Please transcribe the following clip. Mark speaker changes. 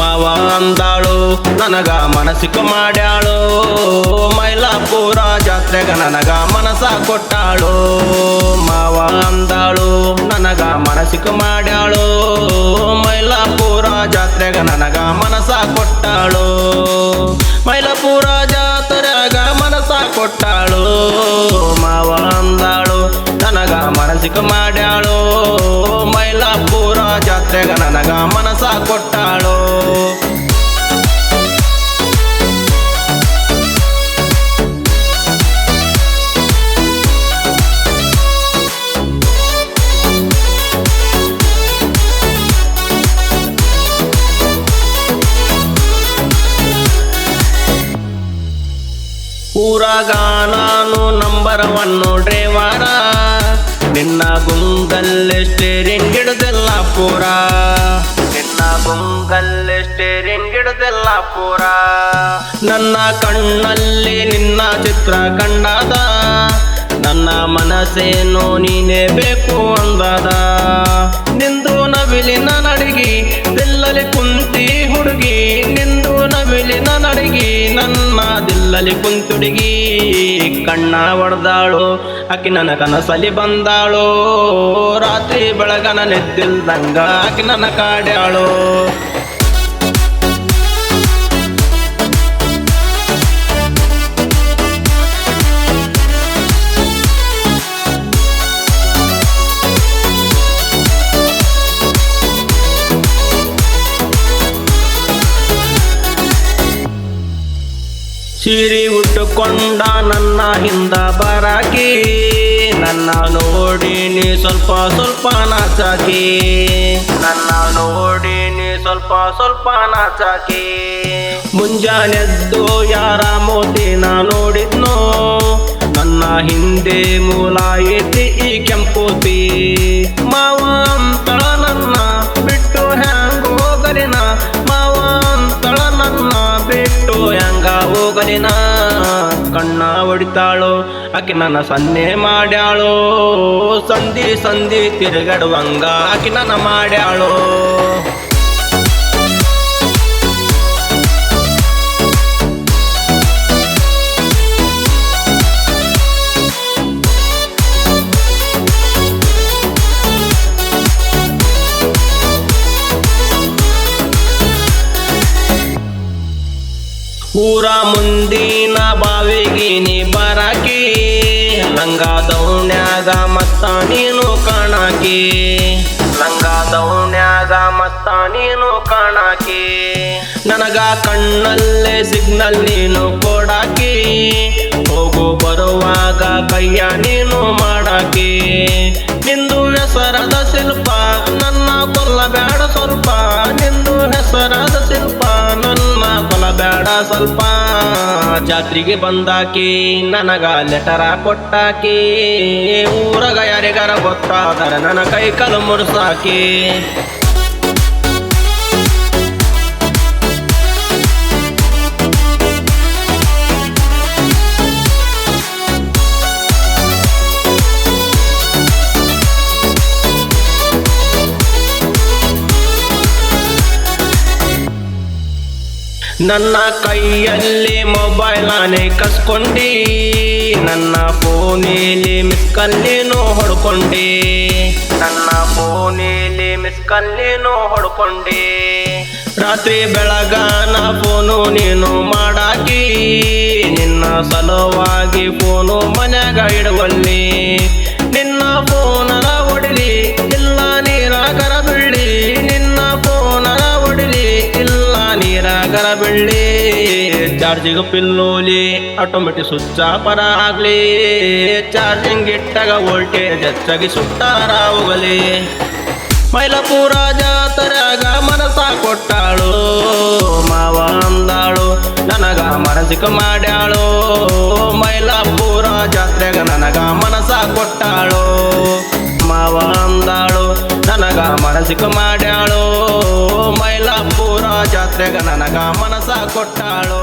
Speaker 1: ಅಂದಾಳು, ನನಗ ಮನಸ್ಸಿಕ ಮಾಡ್ಯಾಳು. ಮೈಲಾಪುರ ಜಾತ್ರೆಗ ನನಗ ಮನಸ ಕೊಟ್ಟಾಳು. ಮಾವ ಅಂದಾಳು, ನನಗ ಮನಸ್ಸಿಕ ಮಾಡ್ಯಾಳು. ಮೈಲಾಪುರ ಜಾತ್ರೆಗ ನನಗ ಮನಸ ಕೊಟ್ಟಾಳು. ಮೈಲಾಪುರ ಜಾತ್ರೆಗ ಮನಸ ಕೊಟ್ಟಾಳು. ಮಾವ ಅಂದಾಳು, ನನಗ ಮನಸ್ಸಿಕ ಮಾಡ್ಯಾಳು. ಮೈಲಾಪುರ ಜಾತ್ರೆಗ ನನಗ ಮನಸ ಕೊಟ್ಟಾಳು. ಊರಾಗ ನಾನು ನಂಬರ್ ಒನ್ನು ಡ್ರೈವರ ನಿನ್ನ ಗುಂಗಲ್ಲೆಷ್ಟೇ ಸ್ಟೇರಿಂಗ್ ಪೂರ. ನಿನ್ನ ಗುಂಗಲ್ಲೆಷ್ಟೇ ಸ್ಟೇರಿಂಗ್ ಪೂರ. ನನ್ನ ಕಣ್ಣಲ್ಲಿ ನಿನ್ನ ಚಿತ್ರ ಕಂಡದ. ನನ್ನ ಮನಸ್ಸೇನು ನೀನೇ ಬೇಕು ಅಂದದ. ನಿಂದು ನವಿಲಿನ ನಡಿಗಿ ಬೆಲ್ಲಲಿ ಕುಂತಿ ಹುಡುಗಿ ನಡಿಗಿ ನನ್ನ ದಿಲ್ಲಲಿ ಕುಂತುಡುಗಿ. ಕಣ್ಣ ಹೊಡೆದಾಳು ಆಕಿ ನನ್ನ ಕನಸಲಿ ಬಂದಾಳು. ರಾತ್ರಿ ಬೆಳಗನ ನೆದ್ದಿಲ್ದಂಗ ಆಕಿ ನನ್ನ ಕಾಡ್ಯಾಳು. ಸೀರೆ ಉಟ್ಟುಕೊಂಡ ನನ್ನ ಹಿಂದ ಬರಾಕಿ, ನನ್ನ ನೋಡಿ ನೀ ಸ್ವಲ್ಪ ಸ್ವಲ್ಪ ನಾಚಾಕಿ. ನನ್ನ ನೋಡಿ ನೀ ಸ್ವಲ್ಪ ಸ್ವಲ್ಪ ನಾಚಾಕಿ. ಮುಂಜಾನೆದ್ದು ಯಾರ ಮೋತಿನ ನೋಡಿದ್ನೋ? ನನ್ನ ಹಿಂದೆ ಮೂಲ ಎತ್ತಿ ಈ ಕೆಂಪೋತಿ ಹೋಗಲಿನ ಕಣ್ಣ ಹೊಡಿತಾಳು ಆಕೆ ನನ್ನ ಸನ್ನೆ ಮಾಡ್ಯಾಳೋ. ಸಂಧಿ ಸಂಧಿ ತಿರುಗಡುವಂಗ ಆಕೆ ನನ್ನ ಮಾಡ್ಯಾಳು. ಊರ ಮುಂದಿನ ಬಾವಿಗೆ ನೀ ಬರಕಿ. ಲಂಗ ದೌಣ್ಯಾಗ ಮತ್ತ ನೀನು ಕಾಣಕಿ. ಲಂಗ ದೌಣ್ಯಾಗ ಮತ್ತ ನೀನು ಕಾಣಕಿ. ನನಗ ಕಣ್ಣಲ್ಲೇ ಸಿಗ್ನಲ್ ನೀನು ಕೊಡಾಕಿ. ಹೋಗು ಬರುವಾಗ ಕೈಯ ನೀನು ಮಾಡಕಿ. ನಿಂದು ಹೆಸರದ ಶಿಲ್ಪ, ನನ್ನ ಕೊಲ್ಲಬೇಡ ಸ್ವಲ್ಪ. ನಿಂದು ಹೆಸರಾದ ಕೊಲಬೇಡ ಸ್ವಲ್ಪ. ಜಾತ್ರೆಗೆ ಬಂದಾಕಿ ನನಗ ಲೆಟರ ಕೊಟ್ಟಾಕಿ ಊರಗ ಯಾರಿಗಾರ ಗೊತ್ತಾದರೆ ನನ್ನ ಕೈ ಕಲು ಮುರ್ಸಾಕಿ. ನನ್ನ ಕೈಯಲ್ಲಿ ಮೊಬೈಲ್ ನಾನೇ ಕಸ್ಕೊಂಡಿ, ನನ್ನ ಫೋನೇಲಿ ಮಿಸ್ ಕಲ್ಲೇನೋ ಹೊಡ್ಕೊಂಡೆ, ನನ್ನ ಫೋನೇಲಿ ಮಿಸ್ ಕಲ್ಲೇನೋ ಹೊಡ್ಕೊಂಡೆ. ರಾತ್ರಿ ಬೆಳಗಾನ ಫೋನು ನೀನು ಮಾಡಾಕಿ, ನಿನ್ನ ಸಲುವಾಗಿ ಫೋನು ಮನ್ಯಾಗ ಇಡುವಲ್ಲಿ. ಬಿಡ್ಲಿ ಚಾರ್ಜಿಗೆ ಪಿಲ್ಲೋಲಿ ಆಟೋಮೆಟಿಕ್ ಸುಚ್ಚ ಪರ ಆಗ್ಲಿ. ಚಾರ್ಜಿಂಗ್ ಇಟ್ಟಾಗ ವೋಲ್ಟೇಜ್ ಹೆಚ್ಚಾಗಿ ಸುಟ್ಟಾರ ಹೋಗಲಿ. ಮೈಲಪುರ ಜಾತರಾಗ ಮನಸ ಕೊಟ್ಟಾಳು. ಮಾವ ಅಂದಾಳು, ನನಗ ಮನಸಿಕ ಮಾಡ್ಯಾಳು. ಮೈಲಾಪುರ ಜಾತ್ರೆಗ ನನಗ ಮನಸ ಕೊಟ್ಟಾಳು. ಮಾವ ಅಂದಾಳು, ನನಗ ಮನಸಿಕ ಮಾಡ್ಯಾಳು. ಮೈಲಾಪುರ ಜಾತ್ರೆಗ ನನಗ ಮನಸ ಕೊಟ್ಟಾಳು.